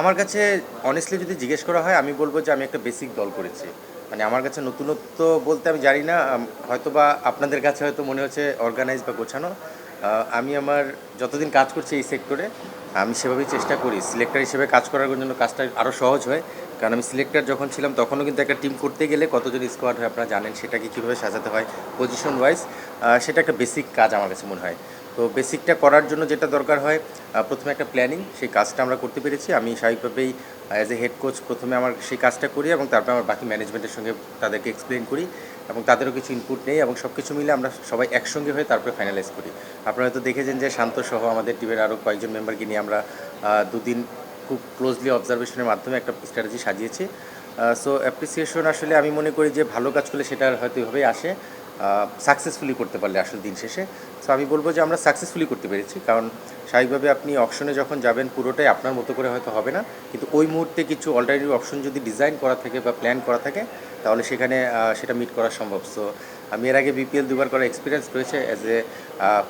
আমার কাছে অনেস্টলি যদি জিজ্ঞেস করা হয়, আমি বলব যে আমি একটা বেসিক দল করেছি। মানে আমার কাছে নতুনত্ব বলতে আমি জানি না হয়তো বা আপনাদের কাছে হয়তো মনে হচ্ছে অর্গানাইজ বা গোছানো। আমি আমার যতদিন কাজ করছি এই সেক্টরে আমি সেভাবেই চেষ্টা করি। সিলেক্টর হিসেবে কাজ করার জন্য কাজটা আরও সহজ হয়। কারণ আমি সিলেক্টর যখন ছিলাম, তখনও কিন্তু একটা টিম করতে গেলে কতজন স্কোয়াড হয় আপনারা জানেন, সেটাকে কীভাবে সাজাতে হয় পজিশন ওয়াইজ সেটা একটা বেসিক কাজ আমার কাছে মনে হয়। তো বেসিকটা করার জন্য যেটা দরকার হয় প্রথমে একটা প্ল্যানিং সেই কাজটা আমরা করতে পেরেছি। আমি স্বাভাবিকভাবেই অ্যাজ এ হেড কোচ প্রথমে আমার সেই কাজটা করি এবং তারপরে আমার বাকি ম্যানেজমেন্টের সঙ্গে তাদেরকে এক্সপ্লেন করি এবং তাদেরও কিছু ইনপুট নেই এবং সব কিছু মিলে আমরা সবাই একসঙ্গে হয়ে তারপরে ফাইনালাইজ করি। আপনারা হয়তো দেখেছেন যে শান্ত সহ আমাদের টিমের আরও কয়েকজন মেম্বারকে নিয়ে আমরা দুদিন খুব ক্লোজলি অবজারভেশনের মাধ্যমে একটা স্ট্র্যাটেজি সাজিয়েছি। সো অ্যাপ্রিসিয়েশন আসলে আমি মনে করি যে ভালো কাজ করলে সেটা হয়তো এভাবেই আসে সাকসেসফুলি করতে পারলে আসল দিন শেষে। সো আমি বলব যে আমরা সাকসেসফুলি করতে পেরেছি। কারণ স্বাভাবিকভাবে আপনি অপশনে যখন যাবেন, পুরোটাই আপনার মতো করে হয়তো হবে না। কিন্তু ওই মুহূর্তে কিছু অল্টারনেটিভ অপশন যদি ডিজাইন করা থাকে বা প্ল্যান করা থাকে, তাহলে সেখানে সেটা মিট করা সম্ভব। সো আমি এর আগে বিপিএল দুবার করার এক্সপিরিয়েন্স রয়েছে অ্যাজ এ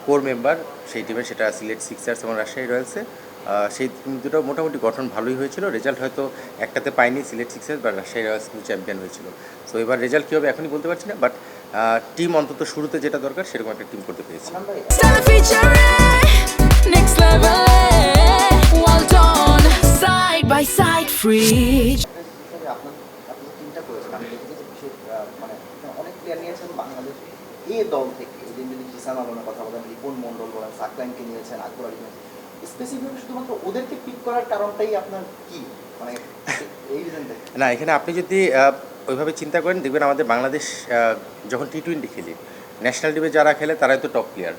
কোর মেম্বার সেই টিমে সেটা সিলেট সিক্সার্স এবং রাজশাহী রয়্যালসে সেই টিম দুটো মোটামুটি গঠন ভালোই হয়েছিল। রেজাল্ট হয়তো একটাতে পাইনি সিলেট সিক্সার্স বা রাজশাহী রয়্যালস চ্যাম্পিয়ন হয়েছিল। সো এবার রেজাল্ট কী হবে এখনই বলতে পারছি না। বাট টিম অন্তত শুরুতে যেটা দরকার সেরকম একটা টিম করতে পেরেছি। মানে এ দল থেকে যদি আলমের কথা বলেন রিপন মন্ডল বলেন সাকলাইনকে নিয়েছেন আকবর আলী শুধুমাত্র ওদেরকে পিক করার কারণটাই আপনার কি মানে এই রিজন না এখানে আপনি যদি ওইভাবে চিন্তা করেন, দেখবেন আমাদের বাংলাদেশ যখন টি টোয়েন্টি খেলি ন্যাশনাল টিমে যারা খেলে তারাই তো টপ প্লেয়ার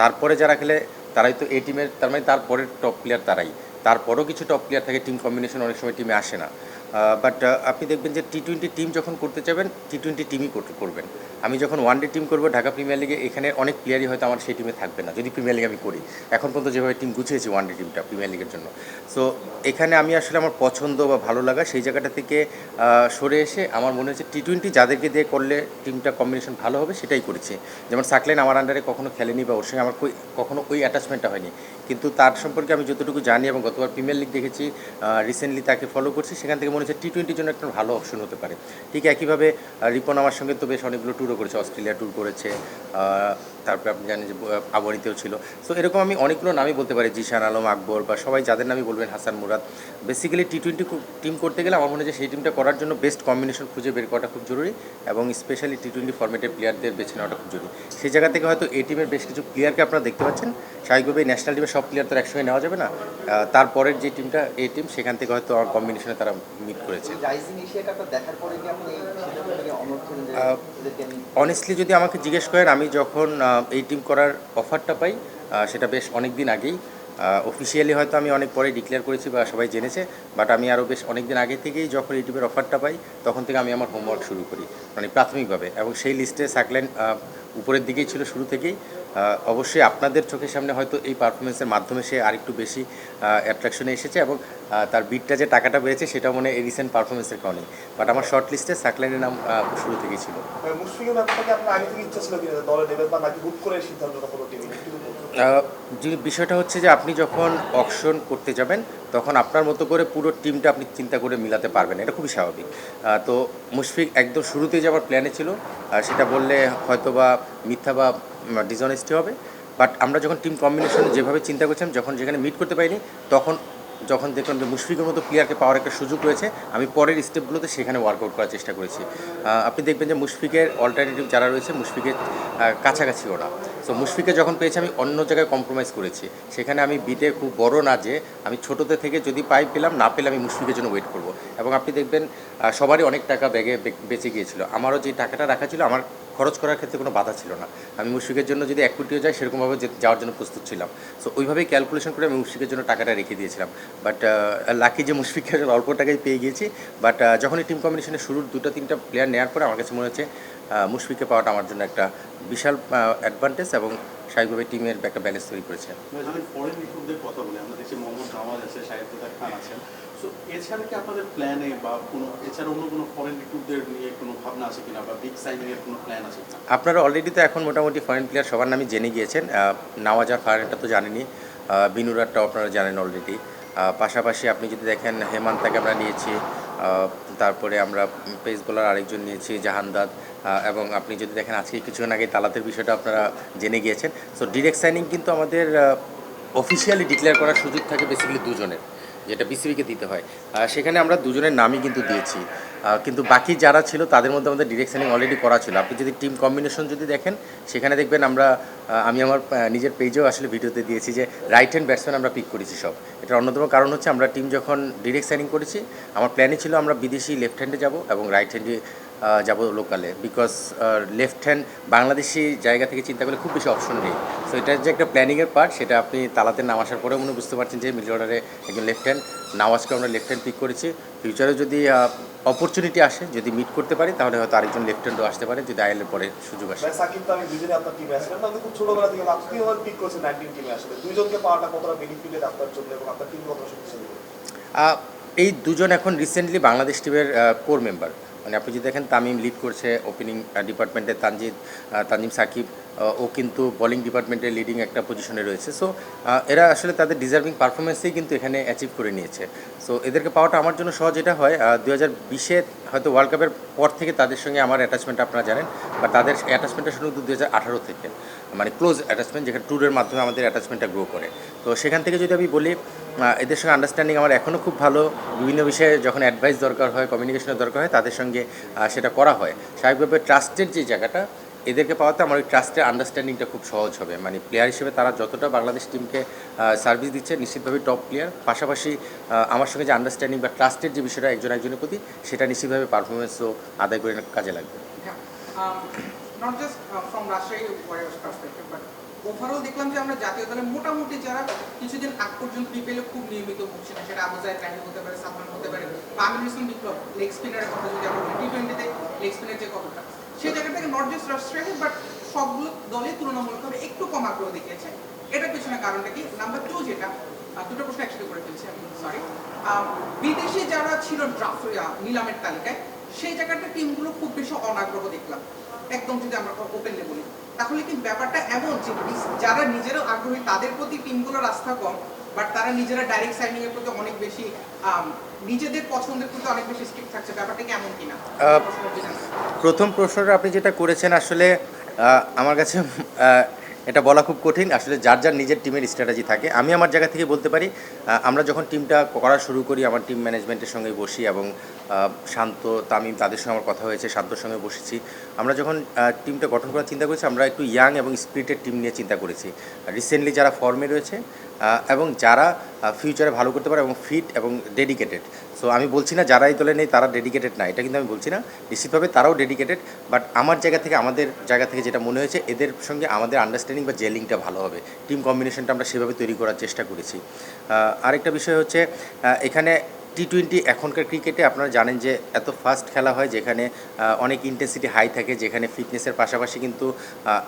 তারপরে যারা খেলে তারাই তো এই টিমের তার মানে তারপরের টপ প্লেয়ার তারাই। তারপরেও কিছু টপ প্লেয়ার থাকে টিম কম্বিনেশন অনেক সময় টিমে আসে না। বাট আপনি দেখবেন যে টি টোয়েন্টি টিম যখন করতে চাবেন টি টোয়েন্টি টিমই করবেন। আমি যখন ওয়ান ডে টিম করব, ঢাকা প্রিমিয়ার লিগে এখানে অনেক প্লেয়ারই হয়তো আমার সেই টিমে থাকবে না। যদি প্রিমিয়ার লিগ আমি করি, এখন পর্যন্ত যেভাবে টিম গুছিয়েছি ওয়ান ডে টিমটা প্রিমিয়ার লিগের জন্য। সো এখানে আমি আসলে আমার পছন্দ বা ভালো লাগা সেই জায়গাটা থেকে সরে এসে আমার মনে হচ্ছে টি টোয়েন্টি যাদেরকে দিয়ে করলে টিমটা কম্বিনেশন ভালো হবে, সেটাই করেছি। যেমন সাকলাইন আমার আন্ডারে কখনো খেলেনি বা ওর সঙ্গে আমার কখনো ওই অ্যাটাচমেন্টটা হয়নি। কিন্তু তার সম্পর্কে আমি যতটুকু জানি এবং গতবার প্রিমিয়ার লিগ দেখেছি রিসেন্টলি তাকে ফলো করছি, সেখান থেকে মনে হচ্ছে টি টোয়েন্টির জন্য একটা ভালো অপশন হতে পারে। ঠিক একইভাবে রিপন আমার সঙ্গে তো বেশ অনেকগুলো ট্যুরও করেছে, অস্ট্রেলিয়া ট্যুর করেছে তারপরে আপনি জানেন যে আহ, আবহানিতেও ছিল। সো এরকম আমি অনেকগুলো নামই বলতে পারি জিশান আলম আকবর বা সবাই যাদের নামই বলবেন Hasan Murad. Basically T twenty team করতে গেলে আমার মনে হয় যে সেই টিমটা করার জন্য বেস্ট কম্বিনেশন খুঁজে বের করাটা খুব জরুরি এবং স্পেশালি টি টোয়েন্টি ফর্মেটের প্লেয়ারদের বেছে নেওয়াটা খুব জরুরি। সেই জায়গা থেকে হয়তো এই টিমের বেশ কিছু প্লেয়ারকে আপনারা দেখতে পাচ্ছেন। স্বাভাবিকভাবে ন্যাশনাল টিমের সব প্লেয়ার তো একসঙ্গে নেওয়া যাবে না। তারপরের যে টিমটা এই টিম সেখান থেকে হয়তো আমার কম্বিনেশনে তারা মিট করেছে। অনেস্টলি যদি আমাকে জিজ্ঞেস করেন আমি যখন এই টিম করার অফারটা পাই। সেটা বেশ অনেক দিন আগেই অফিসিয়ালি হয়তো আমি অনেক পরে ডিক্লেয়ার করেছি বা সবাই জেনেছে বাট আমি আরও বেশ অনেক দিন আগে থেকেই যখন এই টিমের অফারটা পাই, তখন থেকে আমি আমার হোমওয়ার্ক শুরু করি মানে প্রাথমিকভাবে। এবং সেই লিস্টে সাকলেন উপরের দিকেই ছিল শুরু থেকেই। অবশ্যই আপনাদের চোখের সামনে হয়তো এই পারফরমেন্সের মাধ্যমে সে আরেকটু বেশি অ্যাট্রাকশনে এসেছে এবং তার বিটটা যে টাকাটা বেড়েছে সেটা মনে এই রিসেন্ট পারফরমেন্সের কারণে। বাট আমার শর্ট লিস্টে সাকলাইনের নাম শুরু থেকেই ছিল। থেকে ছিল যে বিষয়টা হচ্ছে যে আপনি যখন অকশন করতে যাবেন তখন আপনার মতো করে পুরো টিমটা আপনি চিন্তা করে মিলাতে পারবেন এটা খুবই স্বাভাবিক। তো মুশফিক একদম শুরুতেই যাওয়ার প্ল্যানে ছিল আর সেটা বললে হয়তো বা মিথ্যা বা ডিসঅনেস্টি হবে। বাট আমরা যখন টিম কম্বিনেশন যেভাবে চিন্তা করছিলাম, যখন যেখানে মিট করতে পারিনি, তখন, যখন দেখলাম যে মুশফিকের মতো প্লেয়ারকে পাওয়ার একটা সুযোগ রয়েছে, আমি পরের স্টেপগুলোতে সেখানে ওয়ার্কআউট করার চেষ্টা করেছি। আপনি দেখবেন যে মুশফিকের অল্টারনেটিভ যারা রয়েছে, মুশফিকের কাছাকাছি ওরা। সো মুশফিকে যখন পেয়েছি, আমি অন্য জায়গায় কম্প্রোমাইজ করেছি। সেখানে আমি বিটে খুব বড় না যে, আমি ছোটোতে থেকে যদি পাই পেলাম, না পেলে আমি মুশফিকের জন্য ওয়েট করব। এবং আপনি দেখবেন সবারই অনেক টাকা ব্যাগে বেঁচে গিয়েছিল। আমারও যে টাকাটা রাখা ছিল, আমার খরচ করার ক্ষেত্রে কোনো বাধা ছিল না। আমি মুশফিকের জন্য যদি এক কোটিও যাই সেরকমভাবে যাওয়ার জন্য প্রস্তুত ছিলাম। সো ওইভাবেই ক্যালকুলেশন করে আমি মুশফিকের জন্য টাকাটা রেখে দিয়েছিলাম। বাট লাকি যে মুশফিকের অল্প টাকায় পেয়ে গিয়েছি। বাট যখনই টিম কম্বিনেশনের শুরুর দুটো তিনটা প্লেয়ার নেওয়ার পরে আমার কাছে মনে হচ্ছে আহ, মুশফিককে পাওয়াটা আমার জন্য একটা বিশাল অ্যাডভান্টেজ এবং স্বাভাবিকভাবে টিমের একটা ব্যালেন্স তৈরি করেছে। কথা মোহাম্মদ আছে আছেন। এছাড়া কি আপনাদের প্ল্যানে বা কোনো এছাড়া অন্য কোনো ফরেন রিক্রুটদের নিয়ে কোনো ভাবনা আছে কিনা বা বিগ সাইনিং এর কোনো প্ল্যান আছে আপনারা অলরেডি তো এখন মোটামুটি ফরেন প্লেয়ার সবার নামই জেনে গিয়েছেন। আহ, নওয়াজ আর ফারেনটা তো জানেনই। আহ, বিনুরারটাও আপনারা জানেন অলরেডি পাশাপাশি আপনি যদি দেখেন হেমান্তাকে আমরা নিয়েছি। তারপরে আমরা পেস বোলার আরেকজন নিয়েছি জাহানদাদ এবং আপনি যদি দেখেন আজকে কিছুক্ষণ আগে তালাতের বিষয়টা আপনারা জেনে গিয়েছেন। সো ডিরেক্ট সাইনিং কিন্তু আমাদের অফিসিয়ালি ডিক্লেয়ার করার সুযোগ থাকে বেসিক্যালি দুজনের। যেটা বিসিবিকে দিতে হয়। সেখানে আমরা দুজনের নামই কিন্তু দিয়েছি। কিন্তু বাকি যারা ছিল, তাদের মধ্যে আমাদের ডিরেকশানিং অলরেডি করা ছিল। আপনি যদি টিম কম্বিনেশন যদি দেখেন, সেখানে দেখবেন আমরা আমি আমার নিজের পেজেও আসলে ভিডিওতে দিয়েছি যে রাইট হ্যান্ড ব্যাটসম্যান আমরা পিক করেছি সব। এটার অন্যতম কারণ হচ্ছে আমরা টিম যখন ডিরেক্ট সাইনিং করেছি, আমার প্ল্যানে ছিল আমরা বিদেশি লেফট হ্যান্ডে যাব এবং রাইট হ্যান্ডে যাব লোকালে বিকজ লেফট হ্যান্ড বাংলাদেশি জায়গা থেকে চিন্তা করলে খুব বেশি অপশন নেই। সো এটার যে একটা প্ল্যানিংয়ের পার্ট সেটা আপনি তালাতে নাম আসার পরেও মনে বুঝতে পারছেন যে মিডল অর্ডারে একজন লেফট হ্যান্ড নাওয়াজকে আমরা লেফট হ্যান্ড পিক করেছি। ফিউচারে যদি অপরচুনিটি আসে যদি মিট করতে পারি তাহলে হয়তো আরেকজন লেফট হ্যান্ডও আসতে পারে যদি আইএলের পরে সুযোগ আসে। সাকিব তো আমি দুজনে আপনার টিমে আসলেন আপনি খুব ছোটবেলা থেকে আপনি পিক করেছেন নাইনটিন টিমে আসলে। দুইজনকে পাওয়াটা কতটা বেনিফিটেড আপনার জন্য এবং আপনার টিম কতটা শক্তিশালী? এই দুজন এখন রিসেন্টলি বাংলাদেশ টিমের কোর মেম্বার মানে আপনি যদি দেখেন তামিম লিড করছে ওপেনিং ডিপার্টমেন্টে তানজিদ তানজিম সাকিব ও কিন্তু বোলিং ডিপার্টমেন্টে লিডিং একটা পজিশনে রয়েছে। সো এরা আসলে তাদের ডিজার্ভিং পারফরমেন্সেই কিন্তু এখানে অ্যাচিভ করে নিয়েছে। সো এদেরকে পাওয়াটা আমার জন্য সহজ এটা হয়। দু হাজার বিশে হয়তো ওয়ার্ল্ড কাপের পর থেকে তাদের সঙ্গে আমার অ্যাটাচমেন্ট আপনারা জানেন, বা তাদের অ্যাটাচমেন্টটা শুরু দু হাজার আঠারো থেকে। মানে ক্লোজ অ্যাটাচমেন্ট যেখানে ট্যুরের মাধ্যমে আমাদের অ্যাটাচমেন্টটা গ্রো করে। তো সেখান থেকে যদি আমি বলি এদের সঙ্গে আন্ডারস্ট্যান্ডিং আমার এখনও খুব ভালো। বিভিন্ন বিষয়ে যখন অ্যাডভাইস দরকার হয় কমিউনিকেশনের দরকার হয় তাদের সঙ্গে সেটা করা হয়। স্বাভাবিকভাবে ট্রাস্টের যে জায়গাটা এদেরকে পাওয়াতে আমার ওই ট্রাস্টের আন্ডারস্ট্যান্ডিংটা খুব সহজ হবে। মানে প্লেয়ার হিসেবে তারা যতটা বাংলাদেশ টিমকে সার্ভিস দিচ্ছে নিশ্চিতভাবে টপ প্লেয়ার পাশাপাশি আমার সঙ্গে যে আন্ডারস্ট্যান্ডিং বা ট্রাস্টের যে বিষয়টা একজন একজনের প্রতি সেটা নিশ্চিতভাবে পারফরমেন্সও আদায় করে কাজে লাগবে। Um, ওভারঅল দেখলাম যে আমরা জাতীয় দলে মোটামুটি যারা কিছুদিন আগ পর্যন্ত বিপিএলে খুব নিয়মিত হচ্ছে না সেটা আবু জাহেদ রাহি হতে পারে সালমান হতে পারে, বা আমির হোসেন বিপ্লব লেগ স্পিনারের কথা যদি আমরা টি টোয়েন্টিতে লেগ স্পিনের যে কতটা সেই জায়গা থেকে নট জাস্ট রাজশাহী বাট সবগুলো দলে তুলনামূলকভাবে একটু কম আগ্রহ দেখিয়েছে। এটার পিছনে কারণটা কি? নাম্বার টু যেটা দুটো প্রশ্ন একসাথে করে ফেলছি আমি সরি বিদেশি যারা ছিল ড্রাফট নিলামের তালিকায়, সেই জায়গাটা টিমগুলো খুব বেশি অনাগ্রহ দেখলাম। একদম যদি আমরা ওপেনলি বলি। তাহলে কি ব্যাপারটা এমন যে যারা নিজেরাও আগ্রহী তাদের প্রতি টিমগুলোর আস্থা কম বাট তারা নিজেরা ডাইরেক্ট সাইনিং এর প্রতি অনেক বেশি নিজেদের পছন্দের প্রতি অনেক বেশি স্ট্রিক্ট থাকছে। ব্যাপারটা কি এমন কিনা? প্রথম প্রশ্নটা আপনি যেটা করেছেন আসলে আমার কাছে এটা বলা খুব কঠিন, আসলে যার যার নিজের টিমের স্ট্র্যাটেজি থাকে। আমি আমার জায়গা থেকে বলতে পারি আমরা যখন টিমটা করা শুরু করি, আমার টিম ম্যানেজমেন্টের সঙ্গে বসি এবং শান্ত, তামিম তাদের সঙ্গে আমার কথা হয়েছে, শান্তর সঙ্গে বসেছি। আমরা যখন টিমটা গঠন করার চিন্তা করেছি, আমরা একটু ইয়াং এবং স্পিরিটেড টিম নিয়ে চিন্তা করেছি। রিসেন্টলি যারা ফর্মে রয়েছে এবং যারা ফিউচারে ভালো করতে পারে এবং ফিট এবং ডেডিকেটেড সো আমি বলছি না যারা এই দলে নেই, তারা ডেডিকেটেড না। এটা কিন্তু আমি বলছি না। নিশ্চিতভাবে তারাও ডেডিকেটেড বাট আমার জায়গা থেকে, আমাদের জায়গা থেকে যেটা মনে হয়েছে, এদের সঙ্গে আমাদের আন্ডারস্ট্যান্ডিং বা জেলিংটা ভালো হবে। টিম কম্বিনেশনটা আমরা সেভাবে তৈরি করার চেষ্টা করেছি। আরেকটা বিষয় হচ্ছে এখানে টি টোয়েন্টি এখনকার ক্রিকেটে আপনারা জানেন যে এত ফাস্ট খেলা হয় যেখানে অনেক ইন্টেন্সিটি হাই থাকে, যেখানে ফিটনেসের পাশাপাশি কিন্তু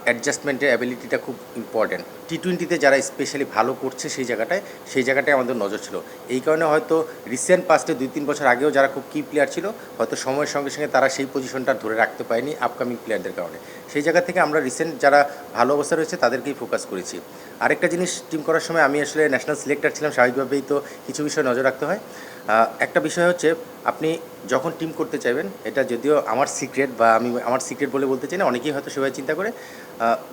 অ্যাডজাস্টমেন্টের অ্যাবিলিটিটা খুব ইম্পর্ট্যান্ট টি টোয়েন্টিতে যারা স্পেশালি ভালো করছে সেই জায়গাটায় সেই জায়গাটায় আমাদের নজর ছিল। এই কারণে হয়তো রিসেন্ট পাস্টে দুই তিন বছর আগেও যারা খুব কি প্লেয়ার ছিল, হয়তো সময়ের সঙ্গে সঙ্গে তারা সেই পজিশনটা ধরে রাখতে পারেনি আপকামিং প্লেয়ারদের কারণে। সেই জায়গা থেকে আমরা রিসেন্ট যারা ভালো অবস্থা রয়েছে তাদেরকেই ফোকাস করেছি। আরেকটা জিনিস টিম করার সময় আমি আসলে ন্যাশনাল সিলেক্টর ছিলাম, স্বাভাবিকভাবেই তো কিছু বিষয় নজর রাখতে হয়। একটা বিষয় হচ্ছে, আপনি যখন টিম করতে চাইবেন, এটা যদিও আমার সিক্রেট বা আমি, আমার সিক্রেট বলে বলতে চাই না, অনেকেই হয়তো সেভাবে চিন্তা করে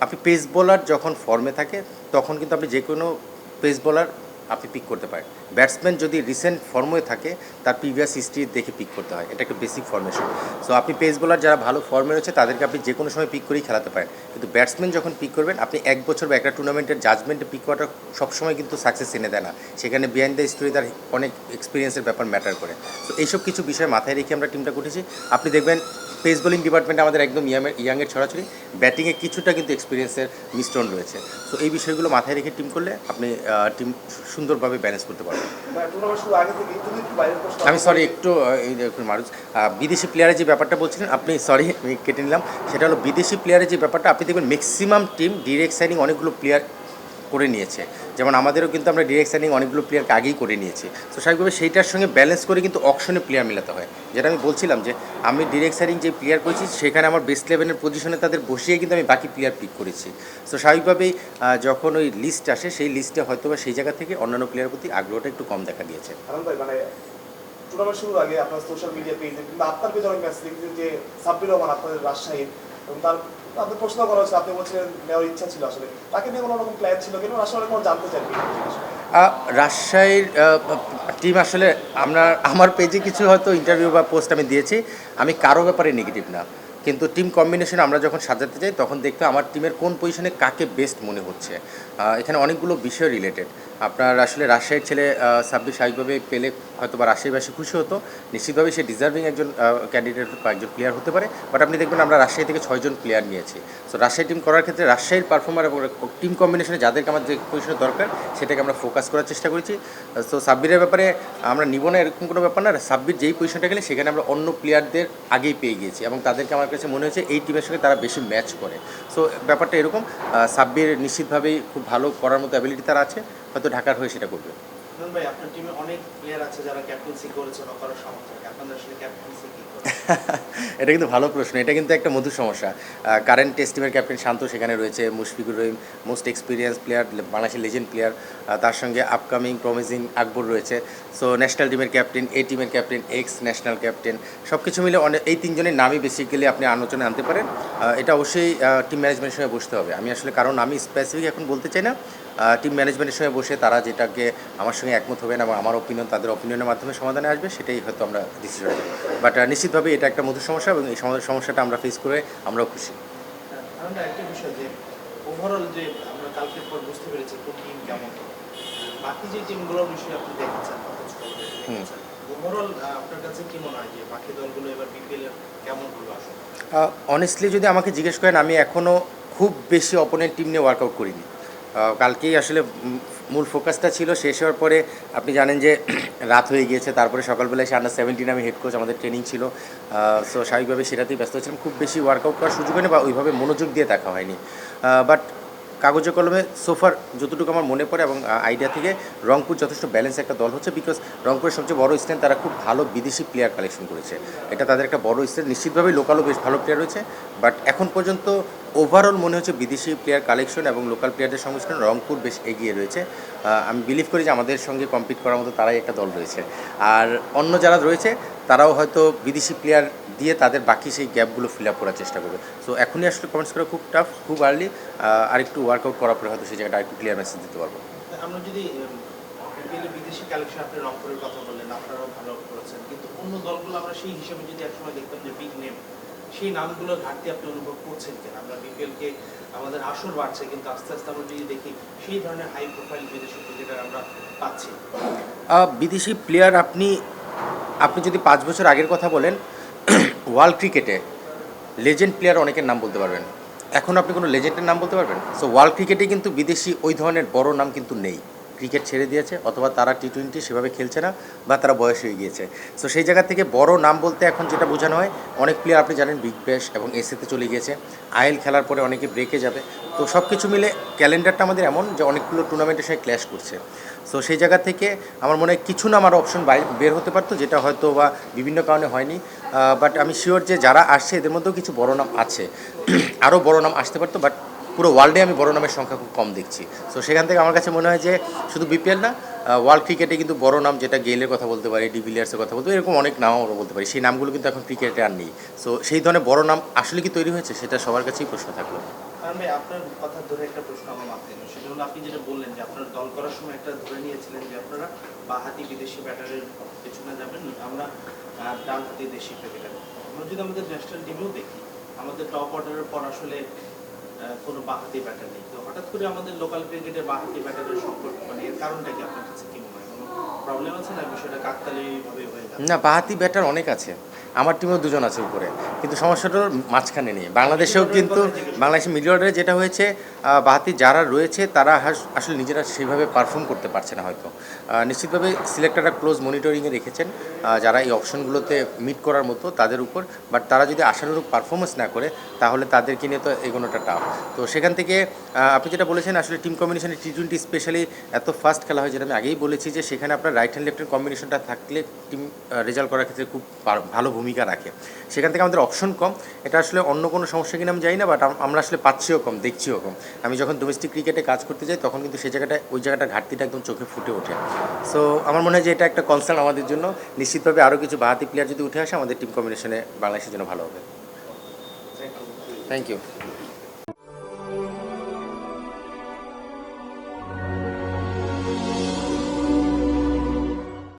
আপনি পেস বলার যখন ফর্মে থাকে, তখন কিন্তু আপনি যে কোনো পেস বোলার আপনি পিক করতে পারেন। ব্যাটসম্যান যদি রিসেন্ট ফর্মে থাকে, তার প্রিভিয়াস হিস্ট্রি দেখে পিক করতে হয়। এটা একটা বেসিক ফর্মেশন সো আপনি পেস বোলার যারা ভালো ফর্মে রয়েছে, তাদেরকে আপনি যে কোনো সময় পিক করেই খেলাতে পারেন। কিন্তু ব্যাটসম্যান যখন পিক করবেন, আপনি এক বছর বা একটা টুর্নামেন্টের জাজমেন্টে পিক করাটা সবসময় কিন্তু সাকসেস এনে দেয় না। সেখানে বিহাইন্ড দ্য স্টোরি তার অনেক এক্সপিরিয়েন্সের ব্যাপার ম্যাটার করে। তো এইসব কিছু বিষয় মাথায় রেখে আমরা টিমটা করেছি আপনি দেখবেন পেস বোলিং ডিপার্টমেন্টে আমাদের একদম ইয়াংয়ের ইয়াংয়ের ছড়াছড়ি। ব্যাটিংয়ে কিছুটা কিন্তু এক্সপিরিয়েন্সের মিশ্রণ রয়েছে। তো এই বিষয়গুলো মাথায় রেখে টিম করলে আপনি টিম সুন্দরভাবে ব্যালেন্স করতে পারবেন। আমি সরি একটু মানুষ বিদেশি প্লেয়ারের যে ব্যাপারটা বলছিলেন আপনি সরি আমি কেটে নিলাম। সেটা হলো বিদেশি প্লেয়ারের যে ব্যাপারটা আপনি দেখবেন ম্যাক্সিমাম টিম ডিরেক্ট সাইনিং অনেকগুলো প্লেয়ার করে নিয়েছে। যেমন আমাদেরও কিন্তু আমরা ডিরেক্ট সাইনিং অনেকগুলো প্লেয়ারকে আগেই করে নিয়েছি। তো স্বাভাবিকভাবে সেইটার সঙ্গে ব্যালেন্স করে কিন্তু অকশনে প্লেয়ার মেলাতে হয়। যেটা আমি বলছিলাম যে, আমি ডিরেক্ট সাইনিং যে প্লেয়ার করেছি, সেখানে আমার বেস্ট লেভেলের পজিশনে তাদের বসিয়ে কিন্তু আমি বাকি প্লেয়ার পিক করেছি। তো স্বাভাবিকভাবেই যখন ওই লিস্ট আসে, সেই লিস্টে হয়তো বা সেই জায়গা থেকে অন্যান্য প্লেয়ারের প্রতি আগ্রহটা একটু কম দেখা দিয়েছে মানে আগে আপনার সোশ্যাল মিডিয়া পেজে কিন্তু আপনার পেজে অনেক মেসেজ দেখেছি যে সাব্বির রহমান, আপনাদের রাজশাহীর এবং তার আপনি প্রশ্ন করা হচ্ছে আপনি বলছিলেন নেওয়ার ইচ্ছা ছিল আসলে। তাকে নিয়ে কোনো রকম প্ল্যান ছিল কিন্তু আসলে কোনো জানতে আহ, রাজশাহীর টিম আসলে আমরা আমার পেজে কিছু হয়তো ইন্টারভিউ বা পোস্ট আমি দিয়েছি। আমি কারও ব্যাপারে নেগেটিভ না। কিন্তু টিম কম্বিনেশন আমরা যখন সাজাতে যাই তখন দেখতে আমার টিমের কোন পজিশনে কাকে বেস্ট মনে হচ্ছে। এখানে অনেকগুলো বিষয় রিলেটেড আপনার আসলে রাজশাহীর ছেলে সাব্বির স্বাভাবিকভাবে পেলে হয়তো বা রাজশাহীবাসী খুশি হতো। নিশ্চিতভাবে সে ডিজার্ভিং একজন ক্যান্ডিডেট বা একজন প্লেয়ার হতে পারে। বাট আপনি দেখবেন আমরা রাজশাহী থেকে ছয়জন প্লেয়ার নিয়েছি। সো রাজশাহী টিম করার ক্ষেত্রে রাজশাহীর পারফর্মার এবং টিম কম্বিনেশনে যাদেরকে আমার যে পজিশনে দরকার, সেটাকে আমরা ফোকাস করার চেষ্টা করেছি। সো সাব্বিরের ব্যাপারে আমরা নিব না, এরকম কোনো ব্যাপার না। সাব্বির যেই পজিশনটা গেলে সেখানে আমরা অন্য প্লেয়ারদের আগেই পেয়ে গিয়েছি এবং তাদেরকে আমার কাছে মনে হয়েছে এই টিমের সঙ্গে তারা বেশি ম্যাচ করে। সো ব্যাপারটা এরকম। সাব্বির নিশ্চিতভাবেই খুব ভালো করার মতো অ্যাবিলিটি তার আছে। হয়তো ঢাকার হয়ে সেটা করবে। ভাই আপনার টিমে অনেক প্লেয়ার আছে যারা ক্যাপ্টেন্সি করেছে বা করার আপনাদের আসলে ক্যাপ্টেন্সি কি এটা কিন্তু ভালো প্রশ্ন। এটা কিন্তু একটা মধুর সমস্যা। কারেন্ট টেস্ট টিমের ক্যাপ্টেন শান্ত সেখানে রয়েছে Mushfiqur Rahim most experience player বাংলাদেশের লেজেন্ড প্লেয়ার তার সঙ্গে আপকামিং প্রমিজিং আকবর রয়েছে। সো ন্যাশনাল টিমের ক্যাপ্টেন এ টিমের ক্যাপ্টেন এক্স ন্যাশনাল ক্যাপ্টেন সব কিছু মিলে অনেক এই তিনজনের নামই বেসিক্যালি আপনি আলোচনায় আনতে পারেন। এটা অবশ্যই টিম ম্যানেজমেন্টের সঙ্গে বসতে হবে। আমি আসলে কারণ আমি স্পেসিফিক এখন বলতে চাই না। টিম ম্যানেজমেন্টের সঙ্গে বসে তারা যেটাকে আমার সঙ্গে একমত হবেন এবং আমার অপিনিয়ন তাদের অপিনিয়নের মাধ্যমে সমাধানে আসবে সেটাই হয়তো আমরা ডিসিশন বাট নিশ্চিতভাবে এটা একটা মধুর সমস্যা এবং এই সম- সমস্যাটা আমরা ফেস করে আমরাও খুশি। একটা বিষয় যে ওভারঅল যে আমরা কালকের পর বুঝতে পেরেছি কোন টিম কেমন। বাকি যে টিমগুলোর বিষয়ে আপনি দেখেছেন বা খোঁজ খবর হুম। দেখেছেন ওভারঅল আপনার কাছে কি মনে হয় যে বাকি দলগুলো এবার বিপিএল কেমন হলো আসলে অনেস্টলি যদি আমাকে জিজ্ঞেস করেন আমি এখনও খুব বেশি অপোনেন্ট টিম নিয়ে ওয়ার্কআউট করিনি। কালকেই আসলে মূল ফোকাসটা ছিল, শেষ হওয়ার পরে আপনি জানেন যে রাত হয়ে গিয়েছে, তারপরে সকালবেলা এসে আন্ডার সেভেন্টিন আমি হেড কোচ আমাদের ট্রেনিং ছিল। সো স্বাভাবিকভাবে সেটাতেই ব্যস্ত ছিলাম। খুব বেশি ওয়ার্কআউট করার সুযোগ হয়নি বা ওইভাবে মনোযোগ দিয়ে দেখা হয়নি। বাট কাগজে কলমে সোফার যতটুকু আমার মনে পড়ে এবং আইডিয়া থেকে রংপুর যথেষ্ট ব্যালেন্স একটা দল হচ্ছে বিকজ রংপুরের সবচেয়ে বড় স্ট্রেন্থ তারা খুব ভালো বিদেশি প্লেয়ার কালেকশন করেছে। এটা তাদের একটা বড় স্ট্রেন্থ নিশ্চিতভাবেই লোকালও বেশ ভালো প্লেয়ার রয়েছে। বাট এখন পর্যন্ত ওভারঅল মনে হচ্ছে বিদেশি প্লেয়ার কালেকশন এবং লোকাল প্লেয়ারদের সংমিশ্রণ রংপুর বেশ এগিয়ে রয়েছে। আমি বিলিভ করি যে আমাদের সঙ্গে কম্পিট করার মতো তারাই একটা দল রয়েছে। আর অন্য যারা রয়েছে তারাও হয়তো বিদেশি প্লেয়ার দিয়ে তাদের বাকি সেই গ্যাপগুলো ফিল আপ করার চেষ্টা করবে। সো এখনই আসলে কমেন্টস করা খুব টাফ খুব আর্লি আর একটু ওয়ার্কআউট করার পরে হয়তো সেই জায়গাটা আরেকটু ক্লিয়ার মেসেজ দিতে পারব। আমরা যদি বিপিএল বিদেশি কালেকশন আপনি রংপুরের কথা বললেন আপনারাও ভালো করেছেন। কিন্তু অন্য দলগুলো আমরা সেই হিসেবে যদি একসময় দেখতাম যে বিগ নেম সেই নামগুলোর ঘাটতি আপনি অনুভব করছেন কিনা? আমরা বিপিএল কে আমাদের আসর বাড়ছে কিন্তু আস্তে আস্তে আমরা যদি দেখি সেই ধরনের হাই প্রোফাইল বিদেশি ক্রিকেটার আমরা পাচ্ছি। বিদেশি প্লেয়ার আপনি আপনি যদি পাঁচ বছর আগের কথা বলেন, ওয়ার্ল্ড ক্রিকেটে লেজেন্ড প্লেয়ার অনেকের নাম বলতে পারবেন। এখন আপনি কোনো লেজেন্ডের নাম বলতে পারবেন? সো ওয়ার্ল্ড ক্রিকেটে কিন্তু বিদেশি ওই ধরনের বড় নাম কিন্তু নেই। ক্রিকেট ছেড়ে দিয়েছে, অথবা তারা টি টোয়েন্টি সেভাবে খেলছে না, বা তারা বয়স হয়ে গিয়েছে। সো সেই জায়গা থেকে বড় নাম বলতে এখন যেটা বোঝানো হয়, অনেক প্লেয়ার আপনি জানেন বিগ ব্যাশ এবং এসিতে চলে গিয়েছে। আইএল খেলার পরে অনেকে ব্রেকে যাবে। তো সব কিছু মিলে ক্যালেন্ডারটা আমাদের এমন যে অনেকগুলো টুর্নামেন্টের সঙ্গে ক্ল্যাশ করছে। সো সেই জায়গা থেকে আমার মনে হয় কিছু নাম আরও অপশন বের হতে পারতো, যেটা হয়তো বা বিভিন্ন কারণে হয়নি। বাট আমি শিওর যে যারা আসছে, এদের মধ্যেও কিছু বড় নাম আছে। আরও বড় নাম আসতে পারতো বাট পুরো ওয়ার্ল্ডে আমি বড় নামের সংখ্যা খুব কম দেখছি। সো সেখান থেকে আমার কাছে মনে হয় যে শুধু বিপিএল না ওয়ার্ল্ড ক্রিকেটে কিন্তু বড় নাম যেটা গেলের কথা বলতে পারি ডিভিলিয়ার্সের কথা বলতে পারি, এরকম অনেক নাম আমরা বলতে পারি। সেই নামগুলো কিন্তু এখন ক্রিকেটে আর নেই। সো সেই ধরনের বড় নাম আসলে কি তৈরি হয়েছে সেটা সবার কাছেই প্রশ্ন থাকল। আপনার ধরে একটা প্রশ্ন আমার আপনি যেটা বললেন যে করার সময় একটা ধরে নিয়েছিলেন যে আপনারা বিদেশি ব্যাটারের পেছনে যাবেন, আমরা আমরা যদি আমাদের ন্যাশনাল টিমেও দেখি, আমাদের টপ অর্ডারের পর আসলে কোনো বাহাতি ব্যাটার নেই। তো হঠাৎ করে আমাদের লোকাল ক্রিকেটে বাহাতি ব্যাটারের সংকট মানে এর কারণটা কি আপনার কাছে কি মনে হয়? কোনো প্রবলেম আছে না? বিষয়টা কাকতালীয়ভাবে হয়ে না, বাহাতি ব্যাটার অনেক আছে। আমার টিমেও দুজন আছে উপরে। কিন্তু সমস্যাটা মাঝখানে নেই। বাংলাদেশেও কিন্তু বাংলাদেশের মিডল অর্ডারে যেটা হয়েছে বাহাতি যারা রয়েছে, তারা আসলে নিজেরা সেভাবে পারফর্ম করতে পারছে না হয়তো। নিশ্চিতভাবে সিলেক্টররা ক্লোজ মনিটরিংয়ে রেখেছেন। যারা এই অপশনগুলোতে মিট করার মতো তাদের উপর। বাট তারা যদি আশানুরূপ পারফরমেন্স না করে, তাহলে তাদেরকে নিয়ে তো এগোনোটা টাফ তো সেখান থেকে আপনি যেটা বলেছেন, আসলে টিম কম্বিনেশনে টি টোয়েন্টি স্পেশালি এত ফাস্ট খেলা হয়, যেটা আমি আগেই বলেছি যে সেখানে আপনার রাইট হ্যান্ড লেফটের কম্বিনেশনটা থাকলে টিম রেজাল্ট করার ক্ষেত্রে খুব ভালো ভূমিকা রাখে। সেখান থেকে আমাদের অপশন কম। এটা আসলে অন্য কোনো সমস্যা কিনা আমি জানি না বাট আমরা আসলে পাচ্ছিও কম দেখছিও কম। আমি যখন ডোমেস্টিক ক্রিকেটে কাজ করতে যাই তখন কিন্তু সেই জায়গাটা ওই জায়গাটা ঘাটতিটা একদম চোখে ফুটে ওঠে। সো আমার মনে হয় যে এটা একটা কনসার্ন আমাদের জন্য। নিশ্চিতভাবে আরও কিছু বাহাতি প্লেয়ার যদি উঠে আসে আমাদের টিম কম্বিনেশনে বাংলাদেশের জন্য ভালো হবে। Thank you